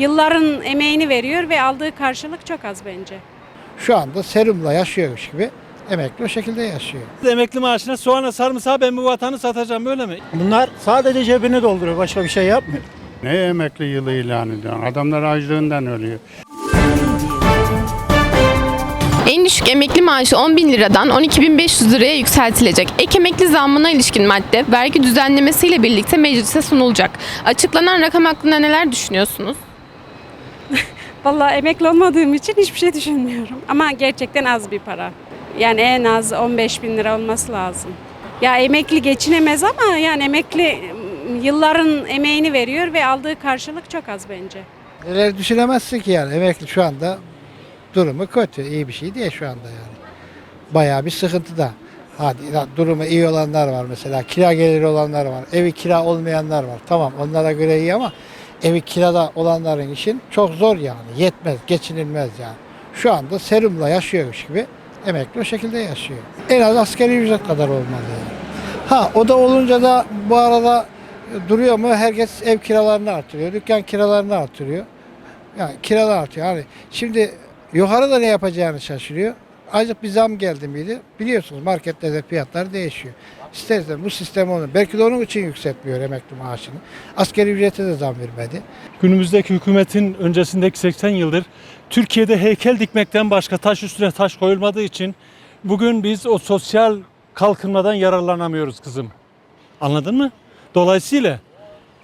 Yılların emeğini veriyor ve aldığı karşılık çok az bence. Şu anda serumla yaşıyormuş gibi emekli o şekilde yaşıyor. Emekli maaşına soğana sarımsağı ben bu vatanı satacağım öyle mi? Bunlar sadece cebini dolduruyor. Başka bir şey yapmıyor. Ne emekli yılı ilan ediyor? Adamlar açlığından ölüyor. En düşük emekli maaşı 10 bin liradan 12.500 liraya yükseltilecek. Ek emekli zammına ilişkin madde vergi düzenlemesiyle birlikte meclise sunulacak. Açıklanan rakam hakkında neler düşünüyorsunuz? Vallahi emekli olmadığım için hiçbir şey düşünmüyorum. Ama gerçekten az bir para. Yani en az 15 bin lira olması lazım. Ya emekli geçinemez ama yani emekli yılların emeğini veriyor ve aldığı karşılık çok az bence. Neler düşünemezsin ki yani emekli şu anda durumu kötü. iyi bir şey değil şu anda yani. Bayağı bir sıkıntıda. Hadi durumu iyi olanlar var mesela. Kira geliri olanlar var. Evi kira olmayanlar var. Tamam onlara göre iyi ama evi kirada olanların için çok zor yani. Yetmez, geçinilmez yani. Şu anda serumla yaşıyormuş gibi emekli o şekilde yaşıyor. En az askeri ücret kadar olmalı yani. Ha o da olunca da bu arada duruyor mu herkes ev kiralarını artırıyor, dükkan kiralarını artırıyor. Yani kiralar artıyor. Yani şimdi yukarıda ne yapacağını şaşırıyor. Azıcık bir zam geldi miydi? Biliyorsunuz marketlerde fiyatlar değişiyor. İstersen bu sistem onu. Belki de onun için yükseltmiyor emekli maaşını. Askeri ücrete de zam vermedi. Günümüzdeki hükümetin öncesindeki 80 yıldır Türkiye'de heykel dikmekten başka taş üstüne taş koyulmadığı için bugün biz o sosyal kalkınmadan yararlanamıyoruz kızım. Anladın mı? Dolayısıyla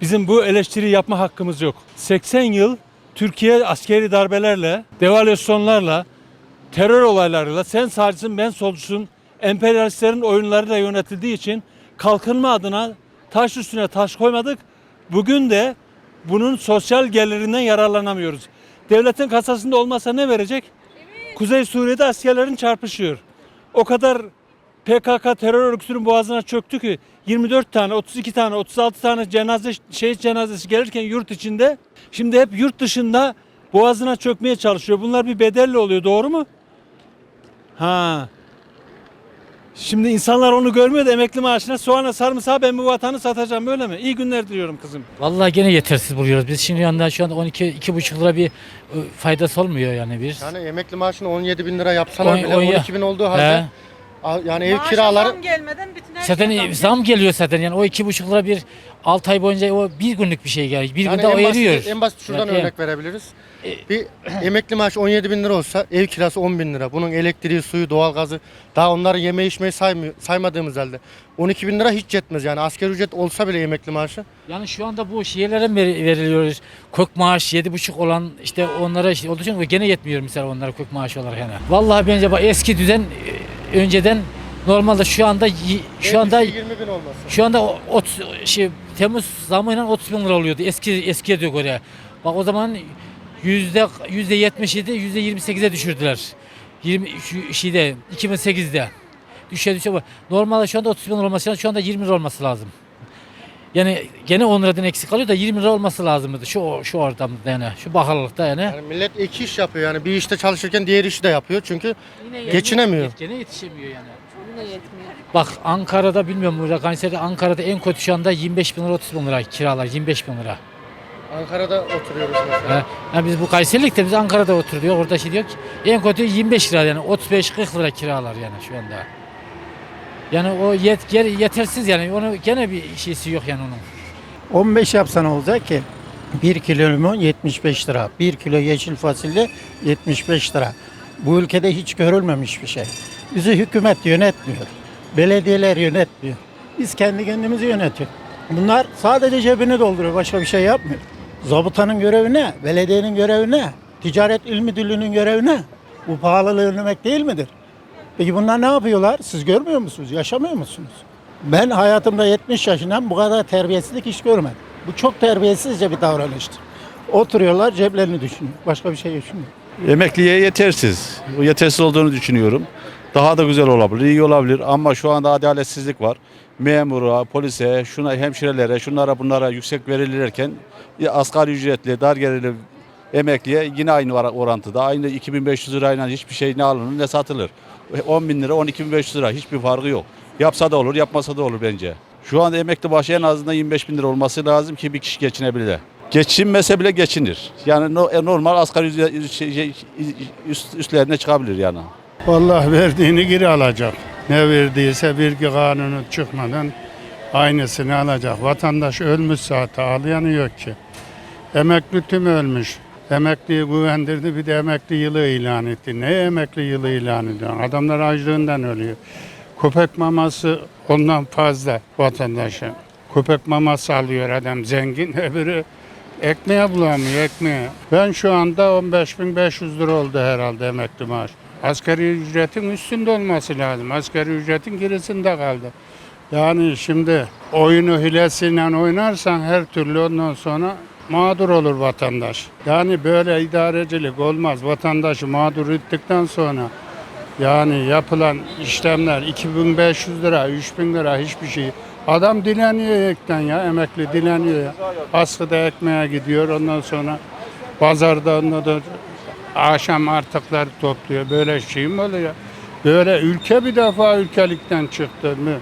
bizim bu eleştiri yapma hakkımız yok. 80 yıl Türkiye askeri darbelerle, devalüasyonlarla, terör olaylarıyla sen sağcısın ben solcusun emperyalistlerin oyunlarıyla yönetildiği için kalkınma adına taş üstüne taş koymadık. Bugün de bunun sosyal gelirinden yararlanamıyoruz. Devletin kasasında olmasa ne verecek? Kuzey Suriye'de askerlerin çarpışıyor. O kadar PKK terör örgütünün boğazına çöktü ki 24 tane, 32 tane, 36 tane cenaze şehit cenazesi gelirken yurt içinde şimdi hep yurt dışında boğazına çökmeye çalışıyor. Bunlar bir bedelle oluyor doğru mu? Ha. Şimdi insanlar onu görmüyor da emekli maaşına soğana sarımsağı ben bu vatanı satacağım öyle mi? İyi günler diliyorum kızım. Vallahi gene yetersiz buluyoruz. Biz şimdi yandan şu anda 12 2,5 lira bir e, faydası olmuyor yani bir. Yani emekli maaşını 17 bin lira yapsalar On- bile on- 12 bin olduğu halde He. Yani ev kiraları Zaten zam geliyor zaten yani o 2,5 lira bir 6 ay boyunca o bir günlük bir şey yani. Bir yani günde o en, basit, eriyor. en basit şuradan Yani, örnek verebiliriz. Bir emekli maaşı 17 bin lira olsa ev kirası 10 bin lira. Bunun elektriği, suyu, doğalgazı daha onları yeme içmeyi saymıyor, saymadığımız halde 12 bin lira hiç yetmez yani asgari ücret olsa bile emekli maaşı. Yani şu anda bu şeylere mi veri- veriliyor? Kök maaş 7,5 olan işte onlara işte olduğu için gene yetmiyor mesela onlara kök maaş olarak yani. Vallahi bence bak eski düzen e, önceden normalde şu anda şu anda düşüğü 20 bin olması. Şu anda o- ot, şey, Temmuz zamıyla 30 bin lira oluyordu eski eskiye diyor oraya. Bak o zaman yüzde yüzde 77 yüzde 28'e düşürdüler. 20 şu şeyde 2008'de düşe düşe. Normalde şu anda 30 bin olması lazım. Şu anda 20 lira olması lazım. Yani gene 10 liradan eksik kalıyor da 20 lira olması lazımdı şu şu ortamda yani şu bakarlıkta yani. Yani millet iki iş yapıyor yani bir işte çalışırken diğer işi de yapıyor çünkü geçinemiyor. Gene yetişemiyor yani. Bak Ankara'da bilmiyorum burada Kayseri'de Ankara'da en kötü şu anda 25 bin lira 30 bin lira kiralar 25 bin lira. Ankara'da oturuyoruz mesela. Ha, yani biz bu Kayserilikte biz Ankara'da oturuyor. Orada şey diyor ki en kötü 25 lira yani 35-40 lira kiralar yani şu anda. Yani o yet, yetersiz yani onu gene bir şeysi yok yani onun. 15 yapsan olacak ki 1 kilo limon 75 lira. 1 kilo yeşil fasulye 75 lira. Bu ülkede hiç görülmemiş bir şey. Bizi hükümet yönetmiyor. Belediyeler yönetmiyor. Biz kendi kendimizi yönetiyoruz. Bunlar sadece cebini dolduruyor. Başka bir şey yapmıyor. Zabıtanın görevi ne? Belediyenin görevi ne? Ticaret İl Müdürlüğü'nün görevi ne? Bu pahalılığı önlemek değil midir? Peki bunlar ne yapıyorlar? Siz görmüyor musunuz? Yaşamıyor musunuz? Ben hayatımda 70 yaşından bu kadar terbiyesizlik hiç görmedim. Bu çok terbiyesizce bir davranıştır. Oturuyorlar ceplerini düşünüyor. Başka bir şey düşünmüyor. Emekliye yetersiz. Bu yetersiz olduğunu düşünüyorum. Daha da güzel olabilir, iyi olabilir ama şu anda adaletsizlik var. Memura, polise, şuna hemşirelere, şunlara bunlara yüksek verilirken asgari ücretli, dar gelirli emekliye yine aynı or- orantıda. Aynı 2500 lirayla hiçbir şey ne alınır ne satılır. 10 bin lira, 12.500 lira hiçbir farkı yok. Yapsa da olur, yapmasa da olur bence. Şu anda emekli başı en azından 25 bin lira olması lazım ki bir kişi geçinebilir. Geçinmese bile geçinir. Yani e, normal asgari şey- şey- üst, üstlerine çıkabilir yani. Vallahi verdiğini geri alacak. Ne verdiyse vergi kanunu çıkmadan aynısını alacak. Vatandaş ölmüş zaten ağlayanı yok ki. Emekli tüm ölmüş. Emekliyi güvendirdi bir de emekli yılı ilan etti. Ne emekli yılı ilan ediyor? Adamlar açlığından ölüyor. Köpek maması ondan fazla vatandaşa. Köpek maması alıyor adam zengin. Öbürü ekmeğe bulamıyor ekmeğe. Ben şu anda 15.500 lira oldu herhalde emekli maaş. Asgari ücretin üstünde olması lazım. Asgari ücretin gerisinde kaldı. Yani şimdi oyunu hilesiyle oynarsan her türlü ondan sonra mağdur olur vatandaş. Yani böyle idarecilik olmaz. Vatandaşı mağdur ettikten sonra yani yapılan işlemler 2500 lira, 3000 lira hiçbir şey. Adam dileniyor ekten ya, emekli dileniyor ya. Askıda ekmeğe gidiyor ondan sonra pazarda ondan da akşam artıkları topluyor. Böyle şey mi oluyor? Böyle ülke bir defa ülkelikten çıktı mı?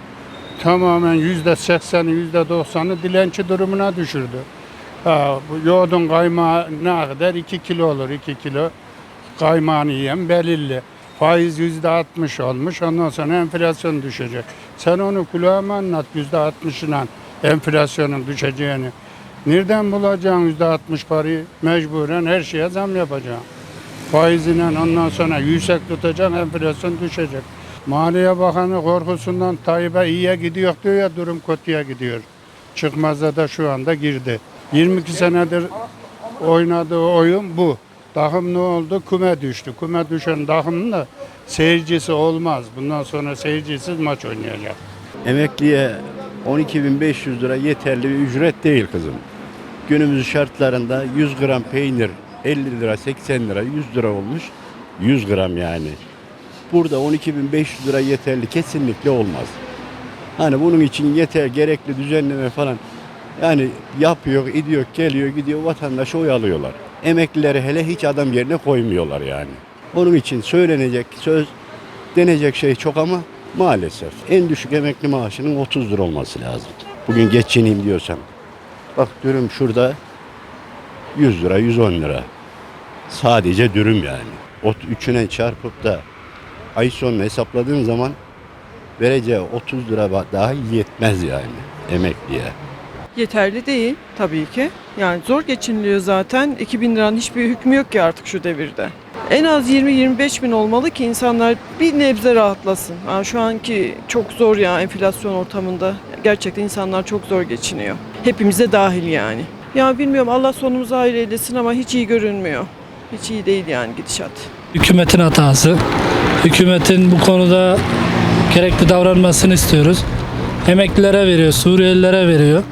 Tamamen yüzde sekseni, yüzde doksanı dilenci durumuna düşürdü. Ha, yoğurdun kaymağı ne kadar? 2 kilo olur, 2 kilo kaymağını yiyen belirli. Faiz yüzde altmış olmuş, ondan sonra enflasyon düşecek. Sen onu kulağıma anlat yüzde altmışına enflasyonun düşeceğini. Nereden bulacaksın yüzde altmış parayı? Mecburen her şeye zam yapacaksın. Faiziyle ondan sonra yüksek tutacaksın, enflasyon düşecek. Maliye Bakanı korkusundan Tayyip'e iyiye gidiyor diyor ya durum kötüye gidiyor. Çıkmazda da şu anda girdi. 22 senedir oynadığı oyun bu. Takım ne oldu? Küme düştü. Küme düşen takımın da seyircisi olmaz. Bundan sonra seyircisiz maç oynayacak. Emekliye 12.500 lira yeterli bir ücret değil kızım. Günümüz şartlarında 100 gram peynir 50 lira, 80 lira, 100 lira olmuş. 100 gram yani. Burada 12.500 lira yeterli kesinlikle olmaz. Hani bunun için yeter gerekli düzenleme falan yani yapıyor, gidiyor, geliyor, gidiyor vatandaşı oyalıyorlar. Emeklileri hele hiç adam yerine koymuyorlar yani. Onun için söylenecek söz, denecek şey çok ama maalesef en düşük emekli maaşının 30 lira olması lazım. Bugün geçineyim diyorsam. Bak dürüm şurada 100 lira, 110 lira. Sadece dürüm yani. O üçüne çarpıp da ay sonunu hesapladığın zaman vereceği 30 lira daha yetmez yani emekliye. Yeterli değil tabii ki. Yani zor geçiniliyor zaten. 2000 liranın hiçbir hükmü yok ki artık şu devirde. En az 20-25 bin olmalı ki insanlar bir nebze rahatlasın. Yani şu anki çok zor ya enflasyon ortamında. Gerçekten insanlar çok zor geçiniyor. Hepimize dahil yani. Ya bilmiyorum Allah sonumuzu hayır eylesin ama hiç iyi görünmüyor. Hiç iyi değil yani gidişat. Hükümetin hatası. Hükümetin bu konuda gerekli davranmasını istiyoruz. Emeklilere veriyor, Suriyelilere veriyor.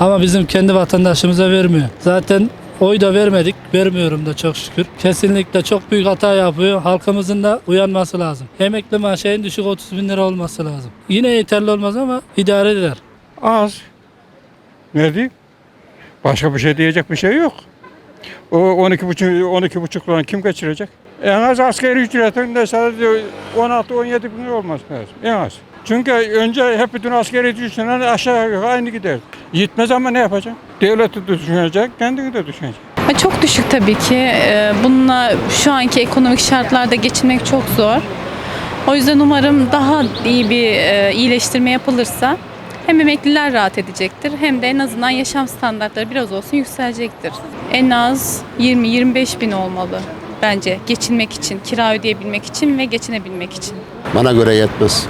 Ama bizim kendi vatandaşımıza vermiyor. Zaten oy da vermedik, vermiyorum da çok şükür. Kesinlikle çok büyük hata yapıyor. Halkımızın da uyanması lazım. Emekli maaşı en düşük 30 bin lira olması lazım. Yine yeterli olmaz ama idare eder. Az. Ne? Başka bir şey diyecek bir şey yok. O 12 buçuk 12 buçuk lira kim geçirecek? En az asgari ücretin de sadece 16-17 bin olması lazım. En az. Çünkü önce hep bütün askeri ücretler aşağı yukarı aynı gider. Yetmez ama ne yapacak? Devleti düşünecek, kendini de düşünecek. Ha, Çok düşük tabii ki. Ee, Bununla şu anki ekonomik şartlarda geçinmek çok zor. O yüzden umarım daha iyi bir e, iyileştirme yapılırsa hem emekliler rahat edecektir hem de en azından yaşam standartları biraz olsun yükselecektir. En az 20-25 bin olmalı bence geçinmek için, kira ödeyebilmek için ve geçinebilmek için. Bana göre yetmez.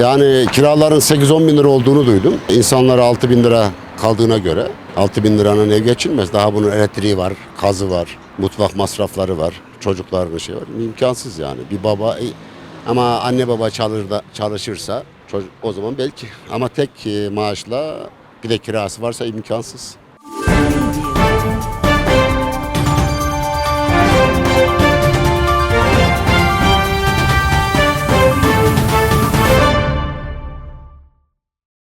Yani kiraların 8-10 bin lira olduğunu duydum. İnsanlara 6 bin lira kaldığına göre 6 bin liranın ev geçilmez. Daha bunun elektriği var, kazı var, mutfak masrafları var, çocukların şey var. İmkansız yani. Bir baba ama anne baba çalışır da, çalışırsa çocuk, o zaman belki. Ama tek e, maaşla bir de kirası varsa imkansız.